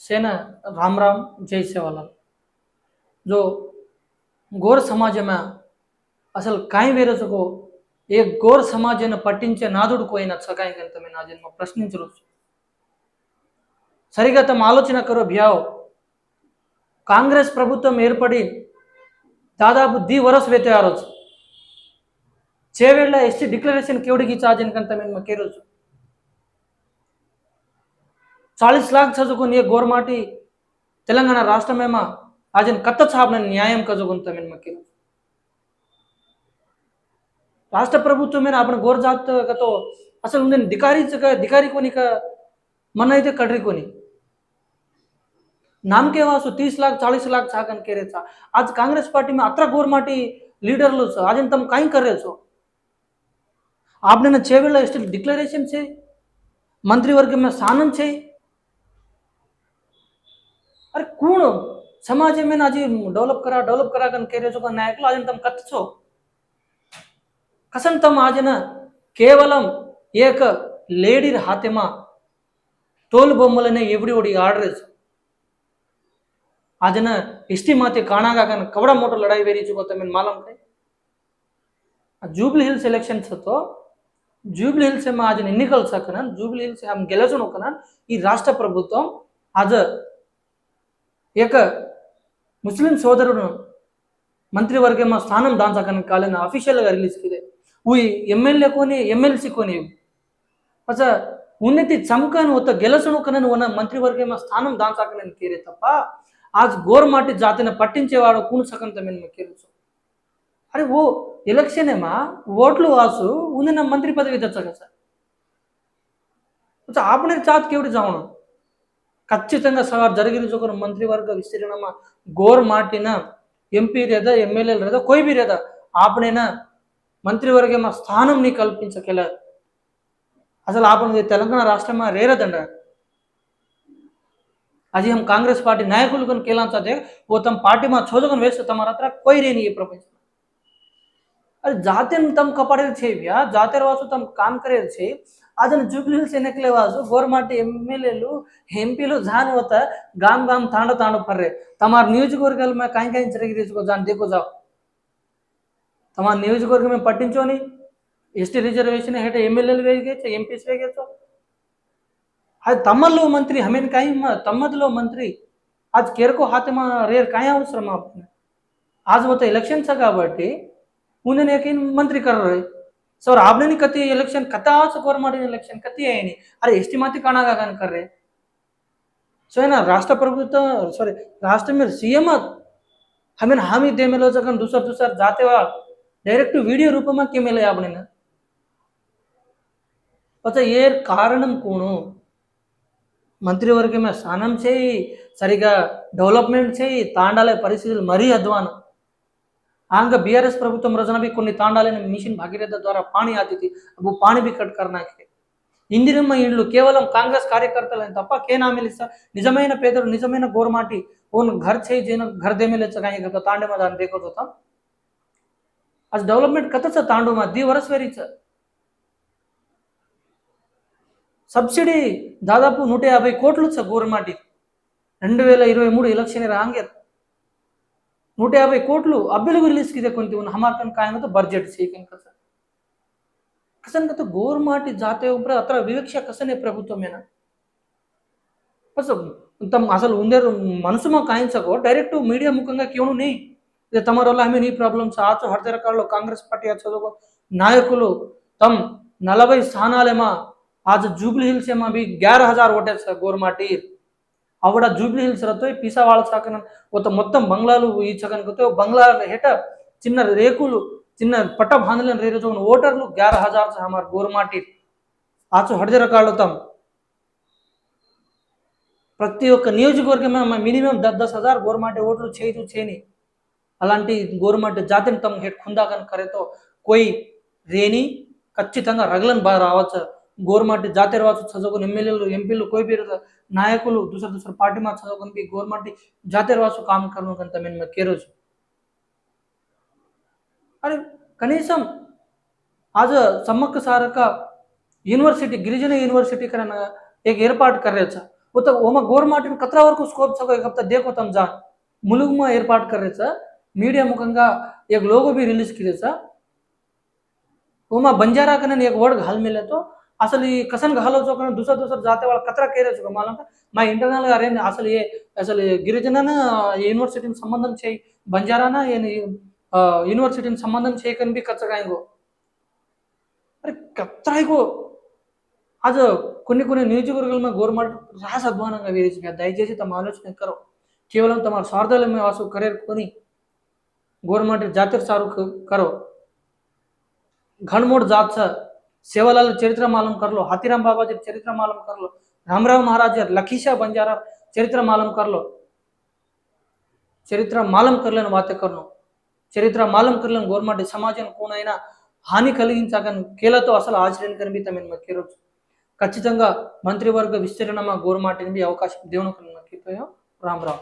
सेना राम राम जय सेवालाल जो గోర సమాజమా అసలు కాయం వేరచుకో ఏ గోర సమాజాన్ని పట్టించే నాదుడు పోయిన సగాయంకంతమే నా జన్మ ప్రశ్నించవచ్చు సరిగా తమ ఆలోచన కరో భ్యావ్ కాంగ్రెస్ ప్రభుత్వం ఏర్పడి దాదాపు ది వరస్ వేతే ఆ రోజు చేవేళ్ల ఎస్టీ డిక్లరేషన్ కేవడికి చాజనకంతమే మకే రోజు चालीस लाख చదువుకుని గోర్మాటి తెలంగాణ రాష్ట్రమేమా ఆజన్ కత్త సాబ్న న్యాయం కజుగుంటామని మక్కి రాష్ట్ర ప్రభుత్వమైన అప్పుడు గోర్జాతతో అసలు నేను దికారి దికారి కొనిక మన అయితే కడ్రి కొని नाम के वासो तीस लाख चालीस लाख छाकन के रहे था आज कांग्रेस पार्टी में अत्र गोरमाटी लीडर लो आज इन तुम कहीं कर रहे हो आपने ना छह वेला स्टेट डिक्लेरेशन छे मंत्री वर्ग में सानन छे అరే కూడు సమాజం మీద అది డెవలప్ కరా డెవలప్ కరా కానీ కేరే ఒక నాయకులు అది తమ కచ్చో కసంతం ఆజన కేవలం ఏక లేడీర్ హాతిమా తోలు బొమ్మలనే ఎవడి ఒడి ఆర్డర్ આજન એસટી માથે કાણાગાગાને કવડા મોટો લડાઈ વેરી ચૂકો તમે માલુમ પડે આ જુબલી હિલ્સ ઇલેક્શન થતો జూబ్లీ హిల్స్ ఏమో ఆజన ఎన్నికలు సకనన్ జూబ్లీ హిల్స్ ఆమె గెలచను ఒకనన్ ఈ రాష్ట్ర ప్రభుత్వం ఆజ ఈ యొక్క ముస్లిం సోదరుడు మంత్రివర్గం స్థానం దాంచకని కాలని ಅಫಿಷಿಯಲ್గా ರಿಲೀಸ್ ಇದೆ ಉಯ್ ಎಮ್ ಎಲ್ ಎ ಕೋನಿ ಎಮ್ ಎಲ್ ಸಿ ಕೋನಿ ಪಚ ಉನ್ನತಿ ಚಮಕನು ಹೊತ್ತ ಗೆಲಸನು ಕನನು ಒನ ಮಂತ್ರಿವರ್ಗಮ ಸ್ಥಾನಂ ದಾಂಚಾಕನನ್ನು ಕೇರೆ ತಪ್ಪ ಆಜ್ ಗೋರ್ಮಾಟಿ ಜಾತಿನ పట్టించేవాడు మేము కేరచ్చు అరే ఓ ఎలక్షనేమా? ఓట్లు వాసు ఉన్న మంత్రి పదవి తెచ్చగా సార్. ఆపణ చాత్ కేవడి జావణం ಖಚಿತ ಸವಾರ್ ಜರುಗಿನ ಜೋಕರ್ ಮಂತ್ರಿವರ್ಗ ವಿಸ್ತೀರ್ಣಮ ಗೋರ್ ಮಾಟಿನ ಎಂ ಪಿ ರೇದ ಎಮ್ ಎಲ್ ಎಲ್ ರೇದ ಕೊಯ್ ಬಿ ರೇದ ఆపనైనా మంత్రివర్గేమ స్థానం నీ కల్పించగల అసలు ఆపన తెలంగాణ రాష్ట్రమా రేరదండ అది हम कांग्रेस पार्टी नायकुल कन केला चाहते वो तम पार्टी में छोजगन वेस्ट तुम्हारा तरह कोई रे नहीं ये प्रपंच अरे जाते तम कपड़े छे भैया जाते वासो तम काम करे छे ಅದನ್ನು ಜೂಬ್ಲಿ ಸೆನೆಕ್ಲೆ ವಾಸು, ಗೋರ್ಮಾಟಿ ಎಮ್ ಎಲ್ ಎಲು ಎಂಪಿಲು ಜಾನ್ होता गाम गाम तांडो तांडो फर तमार न्यूज़ गोरगल में कहीं कहीं चले गई इसको जान देखो जाओ तमार न्यूज़ गोरग में पट्टो नहीं ఎస్టీ రిజర్వేషన్ హెట్ वे వేయచ్చు ఎంపీస్ వేయచ్చు అది मंत्री हमें कहीं కాయి తమ్మదిలో मंत्री आज केर को हाथ में रेर काय अवसर में आपने आज वो तो इलेक्शन था కాబట్టి उन्हें मंत्री कर रहे ಸೊ ರಾಬಣಿ ಕತಿ ಎಲೆಕ್ಷನ್ ಕಥಾ ಸುಕವರ್ ಮಾಡಿದ ಎಲೆಕ್ಷನ್ ಕತಿ ಏನಿ ಅರೆ ಎಷ್ಟಿ ಮಾತಿ ಕಾಣಾಗನ್ಕರ್ರೆ ಸೊ ಏನ ರಾಷ್ಟ್ರ ಪ್ರಭುತ್ವ ಸಾರಿ ರಾಷ್ಟ್ರ ಮೇಲೆ ಸಿ ಎಮ್ ಆಮೇಲೆ ಹಾಮಿ ದೇ ಮೇಲೆ ಹೋಗ್ಸಕನ್ ದೂಸರ್ ದೂಸರ್ ಜಾತೆವ ಡೈರೆಕ್ಟ್ ವಿಡಿಯೋ ರೂಪಮ ಕೆ ಮೇಲೆ ಯಾಬಣಿನ పచ్చ ఏ కారణం కూను మంత్రివర్గమే స్థానం చేయి సరిగా డెవలప్మెంట్ చేయి తాండాలే పరిస్థితులు మరీ అధ్వానం आंग बीआरएस ప్రభుత్వం రోజున भी కొన్ని తాండాలని మిషన్ భగీరథ ద్వారా పాణి ఆతిథి అబ్బు పాణి బి కట్ కర్నాకి ఇందిరమ్మ ఇండ్లు కేవలం కాంగ్రెస్ కార్యకర్తలని తప్ప కే నామిలిస్తా నిజమైన పేదలు నిజమైన గోర్మాటి ఓన్ घर छे जेन घर दे मेले चगाई का तांडे मध्ये आम्ही देखत होता आज डेव्हलपमेंट कतच तांडू मा दी वरस वेरीच సబ్సిడీ దాదాపు నూట యాభై కోట్లు సార్ గోర్మాటి రెండు వేల ఇరవై మూడు ఎలక్షన్ రాంగే నూట యాభై కోట్లు అబ్బెలుగు రిలీజ్కి కొంత ఉన్న హమార్కన్ కాయంతో బడ్జెట్ చేయకం కదా కసన్ ಕಥ ಗೋರ್ಮಾಟಿ జాతీయ ಒಬ್ಬರ ಹತ್ರ ವಿವಕ್ಷ ಕಸನೇ ప్రభుత్వమేనా? తమ అసలు ఉందే మనసు మా కాయించకో డైరెక్ట్ మీడియా ముఖంగా కేవలం నీ ఇది తమ వల్ల ఆమె నీ ప్రాబ్లమ్స్ ఆచు హర్దరకాల్లో కాంగ్రెస్ పార్టీ చదువు నాయకులు తమ్ నలభై స్థానాలేమా ఆచు జూబ్లీ హిల్స్ ఏమా బి గ్యార ఓటేస్తారు గోర్మాటీ. ಅವಡ హిల్స్ ಹಿಲ್ಸ್ ರತ್ತೋ ಪೀಸಾವಾಳ ಸಾಕನ ಒತ್ತ ಮೊತ್ತ ಬಂಗ್ಲಾಲು ಈಚಕನ್ ಗೊತ್ತೋ బంగ్లా హెట చిన్న రేకులు చిన్న పట్ట బాంధులను రేరుతో ఓటర్లు గ్యార హజార్ సహమార్ గోరుమాటి ఆచు హడజరకాడుతాం ప్రతి ఒక్క నియోజకవర్గం మినిమం దస్ దస్ హజార్ గోరుమాటి ఓట్లు చేయదు చేయని అలాంటి గోరుమాటి జాతిని తమ హెట్ కుందాకని కరేతో కోయి రేని ఖచ్చితంగా రగలను బాగా రావచ్చు. గోరుమాటి జాతీయవాసు చదువుకుని ఎమ్మెల్యేలు ఎంపీలు కోయిపీరు నాయకులు దుసర దుసర పార్టీ మా చదువుకుని గోరుమాటి జాతీయవాసు కామకర్మ కంత మేము కేరోజు అని కనీసం ఆజ సమ్మక్క సారక యూనివర్సిటీ గిరిజన యూనివర్సిటీ కన్నా एक ఏర్పాటు కర్రేచ్చా. ఉత ఓమ గోరుమాటిని కత్రా వరకు స్కోప్ చక్క एक हफ्ता देखो तम जान ములుగుమా ఏర్పాటు కర్రేచ్చా. మీడియా ముఖంగా एक लोगो भी रिलीज किरेचा ओमा बंजारा कने एक वर्ड घाल मिले तो అసలు ఈ కసన్ గహలో చౌక్ దుసర దుసర జాతే వాళ్ళ కతరా కేరే చౌక మాలం మా ఇంటర్నల్ గారు ఏంది అసలు ఏ అసలు గిరిజన యూనివర్సిటీని సంబంధం చేయి బంజారానా యూనివర్సిటీని సంబంధం చేయకని బి కచ్చకాయంగో अरे కత్రాయిగో आज కొన్ని కొన్ని నియోజకవర్గాల్లో గవర్నమెంట్ రాస్ అధ్వానంగా వేధించింది దయచేసి తమ ఆలోచన ఎక్కరో కేవలం తమ స్వార్థాల మీద వాసు కరేర్కొని గవర్నమెంట్ జాతీయ సారు కరో घनमोट जात సేవలాలు చరిత్ర మాలంకర్లు హతిరాం హతిరామ్ బాబాజీ చరిత్ర మాలంకర్లు రామరావు మహారాజా లఖీషా బంజారా చరిత్ర మాలంకర్లు చరిత్ర మాలంకర్లను వాతకర్ను చరిత్ర మాలంకర్లను గవర్నమెంట్ సమాజం కోనైనా హాని కలిగించగని కీలతో అసలు ఆచరణ కనిపిస్తామని మక్కిరొచ్చు ఖచ్చితంగా మంత్రివర్గ విస్తరణ మా గోరుమాటింది అవకాశం దేవునికి కన్నా రామరావు?